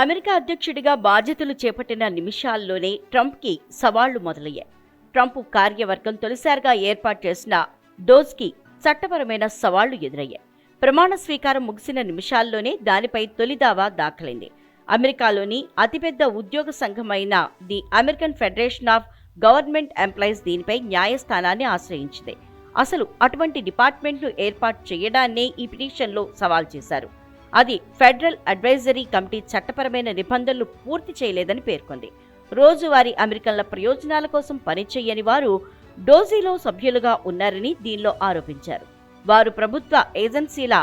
America అధ్యక్షుడిగా బాధ్యతలు చేపట్టిన నిమిషాల్లోనే ట్రంప్కి సవాళ్ళు మొదలయ్యాయి. ట్రంప్ కార్యవర్గం తొలిసారిగా ఏర్పాటు చేసిన డోస్కి చట్టపరమైన సవాళ్ళు ఎదురయ్యాయి. ప్రమాణ స్వీకారం ముగిసిన నిమిషాల్లోనే దానిపై తొలి దావా దాఖలైంది. అమెరికాలోని అతిపెద్ద ఉద్యోగ సంఘమైన the American Federation of Government Employees దీనిపై న్యాయస్థానాన్ని ఆశ్రయించింది. అసలు అటువంటి డిపార్ట్మెంట్ను ఏర్పాటు చేయడాన్నే ఈ పిటిషన్లో సవాల్ చేశారు. అది ఫెడరల్ అడ్వైజరీ కమిటీ చట్టపరమైన నిబంధనలు పూర్తి చేయలేదని పేర్కొంది. రోజువారీ అమెరికన్ల ప్రయోజనాల కోసం పనిచేయని వారు డోజీలో సభ్యులుగా ఉన్నారని దీనిలో ఆరోపించారు. వారు ప్రభుత్వ ఏజెన్సీల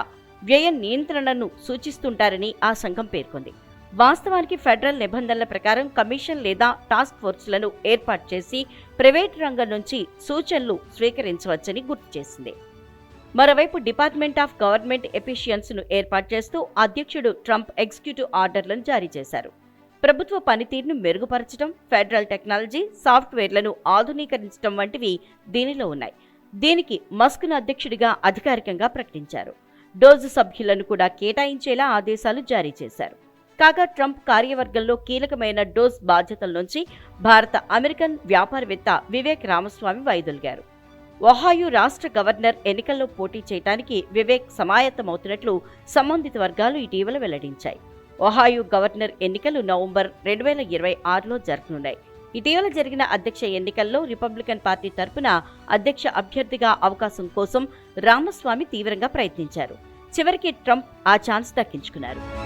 వ్యయ నియంత్రణను సూచిస్తుంటారని ఆ సంఘం పేర్కొంది. వాస్తవానికి ఫెడరల్ నిబంధనల ప్రకారం కమిషన్ లేదా టాస్క్ ఫోర్స్లను ఏర్పాటు చేసి ప్రైవేట్ రంగం నుంచి సూచనలు స్వీకరించవచ్చని గుర్తు చేసింది. మరోవైపు డిపార్ట్మెంట్ ఆఫ్ గవర్నమెంట్ ఎఫిషియన్స్ను ఏర్పాటు చేస్తూ అధ్యక్షుడు ట్రంప్ ఎగ్జిక్యూటివ్ ఆర్డర్లను జారీ చేశారు. ప్రభుత్వ పనితీరును మెరుగుపరచడం ఫెడరల్ టెక్నాలజీ సాఫ్ట్వేర్లను ఆధునీకరించడం వంటివి దీనిలో ఉన్నాయి. దీనికి మస్క్ను అధ్యక్షుడిగా అధికారికంగా ప్రకటించారు. డోజు సభ్యులను కూడా కేటాయించేలా ఆదేశాలు జారీ చేశారు. కాగా ట్రంప్ కార్యవర్గంలో కీలకమైన డోస్ బాధ్యతల నుంచి భారత అమెరికన్ వ్యాపారవేత్త వివేక్ రామస్వామి వైదొలిగారు. ఒహాయో రాష్ట్ర గవర్నర్ ఎన్నికల్లో పోటీ చేయడానికి వివేక్ సమాయత్తమవుతున్నట్లు సంబంధిత వర్గాలు ఇటీవల వెల్లడించాయి. ఒహాయో గవర్నర్ ఎన్నికలు నవంబర్ రెండు వేల ఇరవై ఆరులో జరగనున్నాయి. ఇటీవల జరిగిన అధ్యక్ష ఎన్నికల్లో రిపబ్లికన్ పార్టీ తరపున అధ్యక్ష అభ్యర్థిగా అవకాశం కోసం రామస్వామి తీవ్రంగా ప్రయత్నించారు. చివరికి ట్రంప్ ఆ ఛాన్స్ దక్కించుకున్నారు.